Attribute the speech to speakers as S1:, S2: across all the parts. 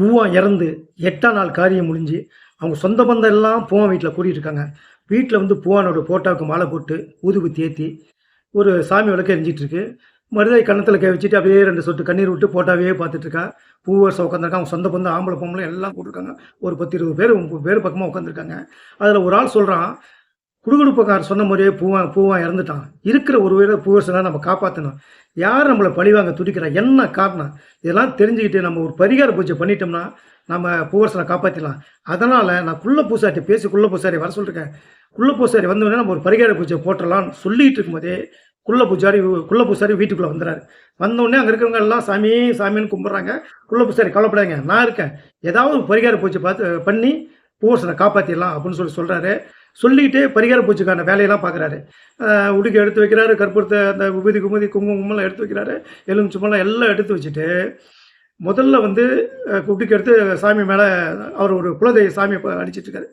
S1: பூவா இறந்து எட்டாம் நாள் காரியம் முடிஞ்சு அவங்க சொந்த பந்தம் எல்லாம் பூவன் வீட்டில் கூட்டிகிட்டு இருக்காங்க. வீட்டில் வந்து பூவானோட போட்டாவுக்கு மாலை போட்டு ஊதுபத்தி ஏற்றி ஒரு சாமி விளக்கு எரிஞ்சிட்டு இருக்கு. மருதாய் கன்னத்தில் கை வச்சுட்டு அப்படியே ரெண்டு சொட்டு கண்ணீர் விட்டு போட்டாவே பார்த்துட்ருக்கா பூ பூவரசம் உட்காந்துருக்காங்க அவங்க சொந்த பந்தம் ஆம்பளை பொம்பளை எல்லாம் கூட்டிருக்காங்க. ஒரு பத்து இருபது பேர் முப்பது பேர் பக்கமாக உட்காந்துருக்காங்க அதில் ஒரு ஆள் சொல்கிறான் குடுகுடுப்பக்காரன் சொன்ன மாதிரியே பூவான் பூவான் இறந்துட்டான். இருக்கிற ஒரு வேளை பூவரசனை நம்ம காப்பாற்றணும் யார் நம்மளை பழிவாங்க துடிக்கிறா? என்ன காரணம்? இதெல்லாம் தெரிஞ்சுக்கிட்டு நம்ம ஒரு பரிகார பூஜை பண்ணிட்டோம்னா நம்ம பூவரசனை காப்பாற்றிடலாம் அதனால் நான் குள்ள பூசாட்டி பேசி குள்ள பூசாரி வர சொல்லிருக்கேன். குள்ள பூசாரி வந்தோடனே நம்ம ஒரு பரிகார பூஜை போட்டுடலாம்னு சொல்லிட்டு இருக்கும்போதே குள்ள பூஜாரி குள்ள பூசாரி வீட்டுக்குள்ளே வந்துறாரு வந்தோடனே அங்கே இருக்கிறவங்க எல்லாம் சாமி சாமின்னு கும்பிட்றாங்க. குள்ள பூசாரி கவலைப்படாங்க நான் இருக்கேன். ஏதாவது ஒரு பரிகார பூஜை பார்த்து பண்ணி பூவரசனை காப்பாற்றிடலாம் அப்படின்னு சொல்லி சொல்கிறாரு சொல்லிக்கிட்டே பரிகார பூஜைக்கான வேலையெல்லாம் பார்க்குறாரு. உடுக்கி எடுத்து வைக்கிறாரு கற்பூரத்தை அந்த உபதி குமதி குங்குமம்லாம் எடுத்து வைக்கிறாரு எலுமிச்சம்பழம் எல்லாம் எடுத்து வச்சுட்டு முதல்ல வந்து அஹ், உடுக்கி எடுத்து சாமி மேலே அவர் ஒரு குலதெய்வ சாமியை அடிச்சிட்ருக்காரு.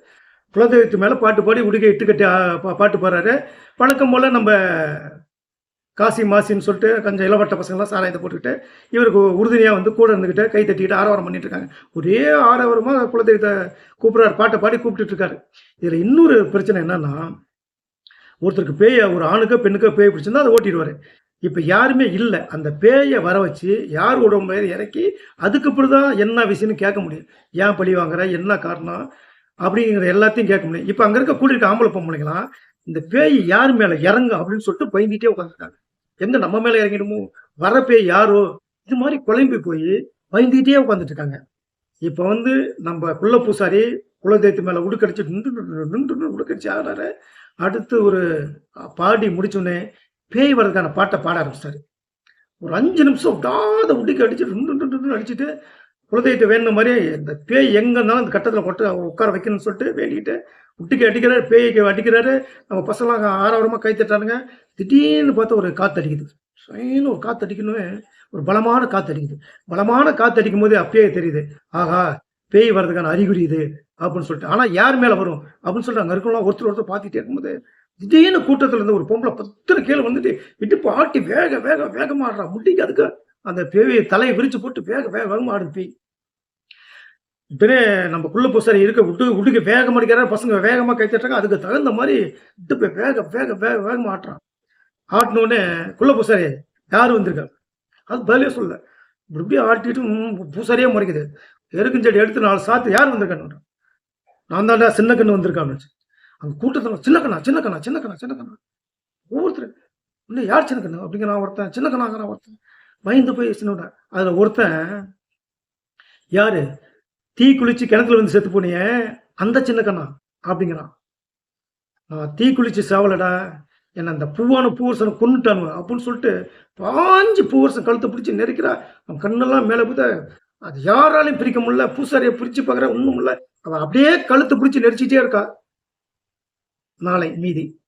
S1: குலதெய்வத்து மேலே பாட்டு பாடி உடுக்கை இட்டுக்கட்டி பா- பாட்டு பாடுறாரு. வழக்கம் போல் நம்ம காசி மாசின்னு சொல்லிட்டு கொஞ்சம் இளவட்ட பசங்களாம் சாராயத்தை போட்டுக்கிட்டு இவருக்கு உறுதுணையாக வந்து கூட இருந்துக்கிட்டு கை தட்டிக்கிட்டு ஆரவாரம் பண்ணிட்டு இருக்காங்க. ஒரே ஆரவாரமாக குலதெய்வத்தை கூப்பிட்றாரு. பாட்டை பாடி கூப்பிட்டுட்டு இருக்காரு. இதில் இன்னொரு பிரச்சனை என்னன்னா ஒருத்தருக்கு பேய ஒரு ஆணுக்கோ பெண்ணுக்கோ பேய் பிடிச்சிருந்தா அதை ஓட்டிடுவார். இப்போ யாருமே இல்லை. அந்த பேயை வர வச்சு யார் உடம்பு இறக்கி அதுக்கப்புறம் தான் என்ன விஷயம்னு கேட்க முடியும். ஏன் பழி வாங்குற? என்ன காரணம்? அப்படிங்கிற எல்லாத்தையும் கேட்க முடியும். இப்போ அங்கே இருக்க கூட்டிருக்க ஆம்பளை பொம்பளைங்களாம் இந்த பேய் யார் மேலே இறங்கும் அப்படின்னு சொல்லிட்டு பயந்துட்டே உட்காந்துருக்காங்க எங்க நம்ம மேலே இறங்கிடுமோ? வரப்பே யாரோ? இது மாதிரி குழம்பி போய் பயந்துகிட்டே உட்காந்துட்டு இருக்காங்க இப்போ வந்து நம்ம குள்ள பூசாரி குலதெய்வத்து மேலே உடுக்கடிச்சு நின்று நின்று உடுக்கடிச்சு ஆடுறாரு. அடுத்து ஒரு பாடி முடிச்சோடனே பேய் வர்றதுக்கான பாட்டை பாட ஆரம்பிச்சிட்டாரு. ஒரு அஞ்சு நிமிஷம் விடாத உடுக்கி அடிச்சு நின்று நின்று அடிச்சுட்டு குலதெய்வத்தை வேணும் மாதிரி இந்த பேய் எங்கே இருந்தாலும் அந்த கட்டத்தில் கொட்ட உட்கார வைக்கணும்னு சொல்லிட்டு வேண்டிக்கிட்டு உட்டுக்கி அடிக்கிறாரு பேய்க்கு அடிக்கிறாரு. நம்ம பசங்களாம் ஆரவாரமாக கை தட்டானுங்க திடீர்னு பார்த்தா ஒரு காற்று அடிக்குது. சைன்னு ஒரு காற்று அடிக்கணுமே. ஒரு பலமான காற்று அடிக்குது. பலமான காற்று அடிக்கும் போது அப்பயே தெரியுது. ஆகா பேய் வர்றதுக்கான அறிகுறி இது அப்படின்னு சொல்லிட்டு. ஆனால் யார் மேலே வரும் அப்படின்னு சொல்லிட்டு அங்கே இருக்கலாம் ஒருத்தர் ஒருத்தர் பார்த்துட்டே இருக்கும்போது திடீர்னு கூட்டத்தில் இருந்து ஒரு பொம்பளை பத்திர கீழே வந்துட்டு இடுப்பு ஆட்டி வேக வேக வேகமாடுறா முட்டிக்கு அதுக்கு அந்த பேவியை தலையை விரிச்சு போட்டு வேக வேக வேகமாக ஆடுது பேய். உடனே நம்ம குள்ள பூசாரி இருக்க விட்டு விட்டுக்கு வேகமாக அடிக்கிற பசங்க வேகமாக கைத்தட்டுறாங்க அதுக்கு தகுந்த மாதிரி இடுப்பை வேக வேக வேக வேகமாக ஆட்டுறான். ஆட்டினோடனே குள்ள பூசாரி யார் வந்திருக்கா? அது பதிலே சொல்ல இப்படி ஆட்டிட்டு பூசாரியே முறைக்குது. எருக்கும் செடி எடுத்து நாலு சாத்து யார் வந்திருக்கான்னு நான் தாண்டா சின்ன கண்ணு வந்திருக்கான்னு அங்கே கூட்டத்தில் சின்ன கண்ணா சின்ன கண்ணா சின்ன கண்ணா சின்ன கண்ணா. ஒவ்வொருத்தர் இன்னும் யார் சின்ன கண்ணு? அப்படிங்கிறான் ஒருத்தன் சின்ன கண்ணாங்கிறான் ஒருத்தன். பயந்து போய் சின்னோட அதில் ஒருத்தன் யாரு? தீ குளிச்சு கிணத்துல வந்து செத்து போனியே. அந்த சின்ன கண்ணா? அப்படிங்கிறான். நான் தீ குளிச்சு சாவலடா. என்ன அந்த பூவான பூவரசனை கொண்டுட்டானு அப்படின்னு சொல்லிட்டு பாஞ்சு பூவரசன் கழுத்தை பிடிச்சி நெருக்கிறா. அவன் கண்ணெல்லாம் மேலே போய் அது யாராலையும் பிரிக்க முடியல. பூசாரியை பிரிச்சு பார்க்குற ஒன்றும் இல்லை. அவன் அப்படியே கழுத்தை பிடிச்சி நெரிச்சிட்டே இருக்கா. நாளை மீதி.